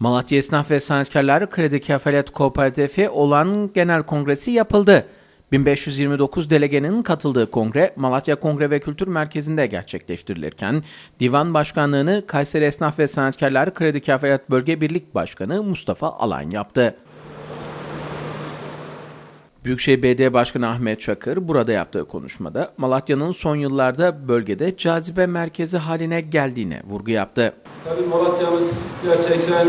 Malatya Esnaf ve Sanatkarlar Kredi Kefalet Kooperatifi olan genel kongresi yapıldı. 1529 delegenin katıldığı kongre Malatya Kongre ve Kültür Merkezi'nde gerçekleştirilirken divan başkanlığını Kayseri Esnaf ve Sanatkarlar Kredi Kefalet Bölge Birlik Başkanı Mustafa Alan yaptı. Büyükşehir Belediye Başkanı Ahmet Çakır burada yaptığı konuşmada Malatya'nın son yıllarda bölgede cazibe merkezi haline geldiğine vurgu yaptı. Tabii Malatya'mız gerçekten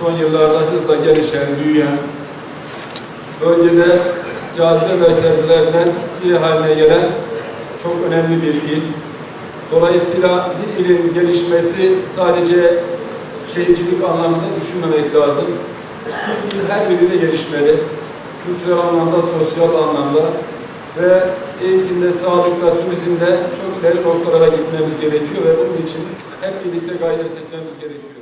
son yıllarda hızla gelişen, büyüyen, bölgede cazibe merkezlerinden biri haline gelen çok önemli bir il. Dolayısıyla bir ilin gelişmesi sadece şehircilik anlamında düşünmemek lazım. Bir il her biriyle gelişmeli. Kültürel anlamda, sosyal anlamda ve eğitimde, sağlıkta, turizmde çok derin noktalara gitmemiz gerekiyor ve bunun için hep birlikte gayret etmemiz gerekiyor.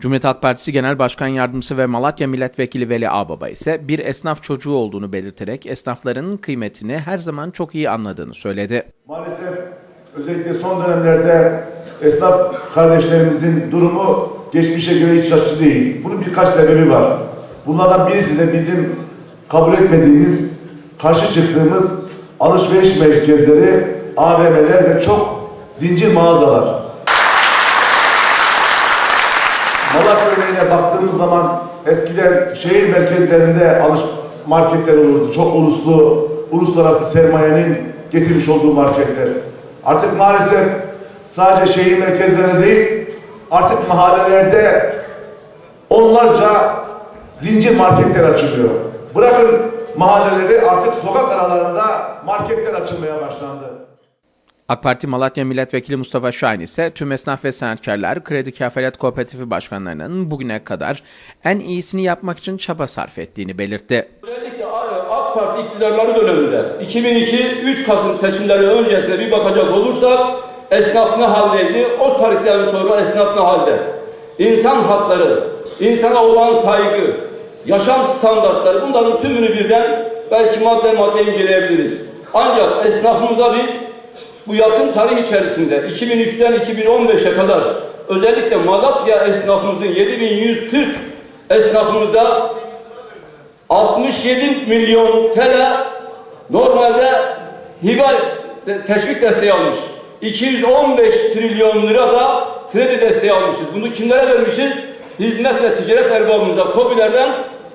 Cumhuriyet Halk Partisi Genel Başkan Yardımcısı ve Malatya Milletvekili Veli Ağbaba ise bir esnaf çocuğu olduğunu belirterek esnafların kıymetini her zaman çok iyi anladığını söyledi. Maalesef özellikle son dönemlerde esnaf kardeşlerimizin durumu geçmişe göre hiç açıcı değil. Bunun birkaç sebebi var. Bunlardan birisi de bizim kabul etmediğimiz, karşı çıktığımız alışveriş merkezleri, AVM'ler ve çok zincir mağazalar. Malatya örneğine baktığımız zaman eskiden şehir merkezlerinde alış marketler olurdu. Çok uluslu, uluslararası sermayenin getirmiş olduğu marketler. Artık maalesef sadece şehir merkezlerinde değil, artık mahallelerde onlarca zincir marketler açılıyor. Bırakın mahalleleri artık sokak aralarında marketler açılmaya başlandı. AK Parti Malatya Milletvekili Mustafa Şahin ise tüm esnaf ve sanatkarlar Kredi Kefalet Kooperatifi başkanlarının bugüne kadar en iyisini yapmak için çaba sarf ettiğini belirtti. Özellikle AK Parti iktidarları döneminde 2002-3 Kasım seçimleri öncesine bir bakacak olursak esnaf ne haldeydi? O tarihten sonra esnaf ne halde? İnsan hakları, insana olan saygı, yaşam standartları bunların tümünü birden belki madde madde inceleyebiliriz. Ancak esnafımıza biz bu yakın tarih içerisinde 2003'ten 2015'e kadar özellikle Malatya esnafımızın 7140 esnafımıza 67 milyon TL normalde hibe teşvik desteği almış. 215 trilyon lira da kredi desteği almışız. Bunu kimlere vermişiz? Hizmet ve ticaret erbabımıza, KOBİ'lerden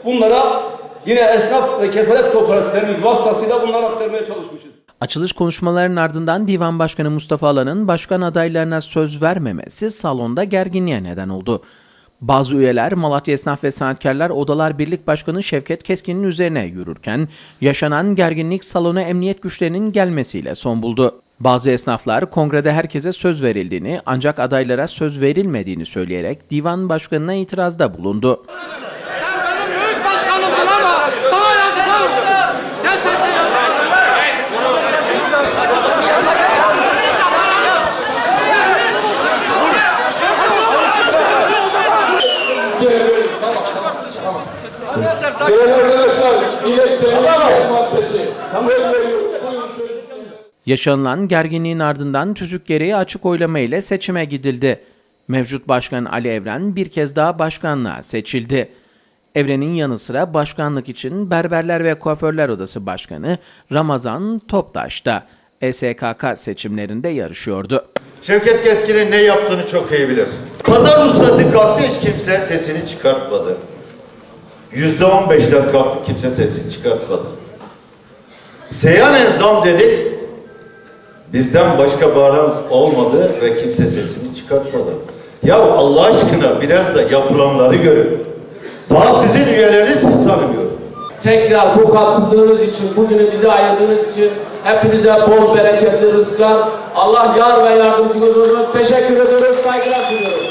bunlara yine esnaf ve kefalet kooperatiflerimiz vasıtasıyla bunları aktarmaya çalışmışız. Açılış konuşmalarının ardından Divan Başkanı Mustafa Alan'ın başkan adaylarına söz vermemesi salonda gerginliğe neden oldu. Bazı üyeler Malatya Esnaf ve Sanatkarlar Odalar Birlik Başkanı Şevket Keskin'in üzerine yürürken yaşanan gerginlik salona emniyet güçlerinin gelmesiyle son buldu. Bazı esnaflar kongrede herkese söz verildiğini ancak adaylara söz verilmediğini söyleyerek divan başkanına itirazda bulundu. Değerli arkadaşlar, Millet Maddesi. Söz. Yaşanılan gerginliğin ardından tüzük gereği açık oylama ile seçime gidildi. Mevcut başkan Ali Evren bir kez daha başkanlığa seçildi. Evren'in yanı sıra başkanlık için Berberler ve Kuaförler Odası Başkanı Ramazan Toptaş da SKK seçimlerinde yarışıyordu. Şevket Keskin'in ne yaptığını çok iyi bilir. Pazar ustası kalktı hiç kimse sesini çıkartmadı. Yüzde on beşler kalktı kimse sesini çıkartmadı. Seyyanen zam dedik. Bizden başka bağıran olmadı ve kimse sesini çıkartmadı. Ya Allah aşkına biraz da yapılanları görün. Daha sizin üyeleriniz tanımıyor. Tekrar bu katıldığınız için, bugünü bize ayırdığınız için hepinize bol bereketli rızklar. Allah yar ve yardımcınız olsun. Teşekkür ediyoruz, saygılar sunuyoruz.